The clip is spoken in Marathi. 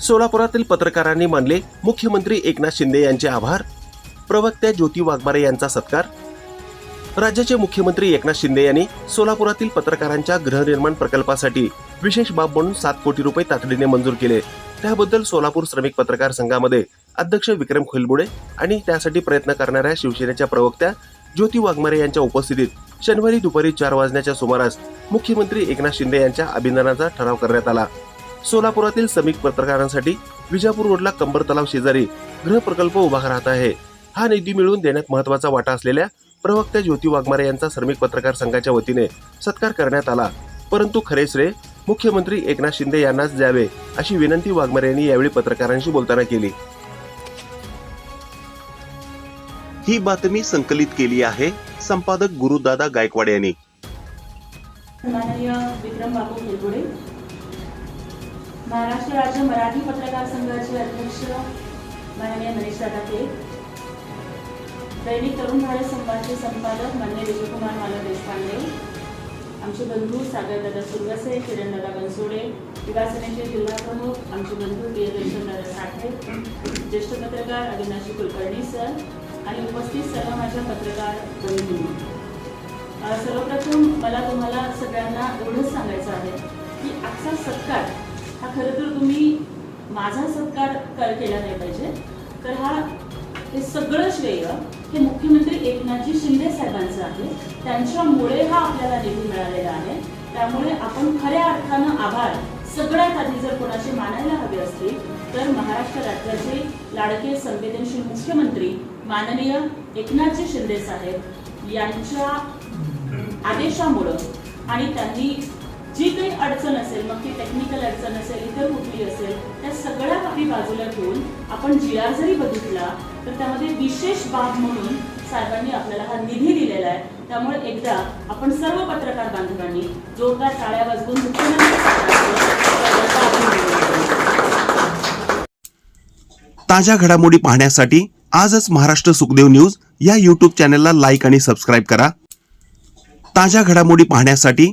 सोलापुरातील पत्रकारांनी मानले मुख्यमंत्री एकनाथ शिंदे यांचे आभार. प्रवक्त्या ज्योती वाघमारे यांचा सत्कार. राज्याचे मुख्यमंत्री एकनाथ शिंदे यांनी सोलापुरातील पत्रकारांच्या गृहनिर्माण प्रकल्पासाठी विशेष बाब म्हणून सात कोटी रुपये तातडीने मंजूर केले. त्याबद्दल सोलापूर श्रमिक पत्रकार संघामध्ये अध्यक्ष विक्रम खोलबुडे आणि त्यासाठी प्रयत्न करणाऱ्या शिवसेनेच्या प्रवक्त्या ज्योती वाघमारे यांच्या उपस्थितीत शनिवारी दुपारी चार वाजण्याच्या सुमारास मुख्यमंत्री एकनाथ शिंदे यांच्या अभिनंदनाचा ठराव करण्यात आला. सोलापुरातील श्रमिक पत्रकारांसाठी विजापूर रोडला कंबर तलाव शेजारी गृहप्रकल्प उभा राहत आहे. हा निधी मिळवून देण्यात महत्त्वाचा वाटा असलेल्या प्रवक्त्या ज्योती वाघमारे यांचा श्रमिक पत्रकार संघाच्या वतीने सत्कार करण्यात आला. परंतु खरे श्रेय मुख्यमंत्री एकनाथ शिंदे यांनाच द्यावे अशी विनंती वाघमारे यांनी यावेळी पत्रकारांशी बोलताना केली. ही बातमी संकलित केली आहे संपादक गुरुदादा गायकवाड यांनी. माननीय विक्रम बाबू खेलगुडे महाराष्ट्र राज्य मराठी पत्रकार संघाचे अध्यक्ष माननीय मनीष दादा दैनिक तरुण भारत संघाचे संपादक मान्य विजयकुमार मानव देशपांडे आमचे बंधू सागरदादा सुरवसे किरणदादा बनसोडे युवासेनेचे जिल्हा प्रमुख आमचे बंधू प्रियदर्शनदादा साठे ज्येष्ठ पत्रकार अविनाशी कुलकर्णी सर आणि उपस्थित सर्व माझ्या पत्रकार बंधूंनी सर्वप्रथम मला तुम्हाला सगळ्यांना एवढंच सांगायचं आहे की आजचा सत्कार हा खरं तर तुम्ही माझा सत्कार कर केला नाही पाहिजे. तर हा हे सगळं श्रेय हे मुख्यमंत्री एकनाथजी शिंदे साहेबांचं आहे. त्यांच्यामुळे हा आपल्याला निधी मिळालेला आहे. त्यामुळे आपण खऱ्या अर्थानं आभार. सगळ्यात आधी जर कोणाचे मानायला हवे असतील तर महाराष्ट्र राज्याचे लाडके संवेदनशील मुख्यमंत्री माननीय एकनाथजी शिंदे साहेब यांच्या आदेशामुळं आणि त्यांनी जी काही अडचण असेल मग ती टेक्निकल अडचण असेल इतर कुठली असेल त्या सगळ्या बाबी बाजूला ठेवून आपण जी आर जरी बघितला तर त्यामध्ये विशेष बाब म्हणून साहेबांनी आपल्याला हा निधी दिलेला आहे. त्यामुळे एकदा आपण सर्व पत्रकार बांधवांनी जोरदार टाळ्या वाजवून मुख्यमंत्री ताज्या घडामोडी पाहण्यासाठी आजच महाराष्ट्र सुखदेव न्यूज या यूट्यूब चॅनलला लाईक आणि सबस्क्राईब करा. ताज्या घडामोडी पाहण्यासाठी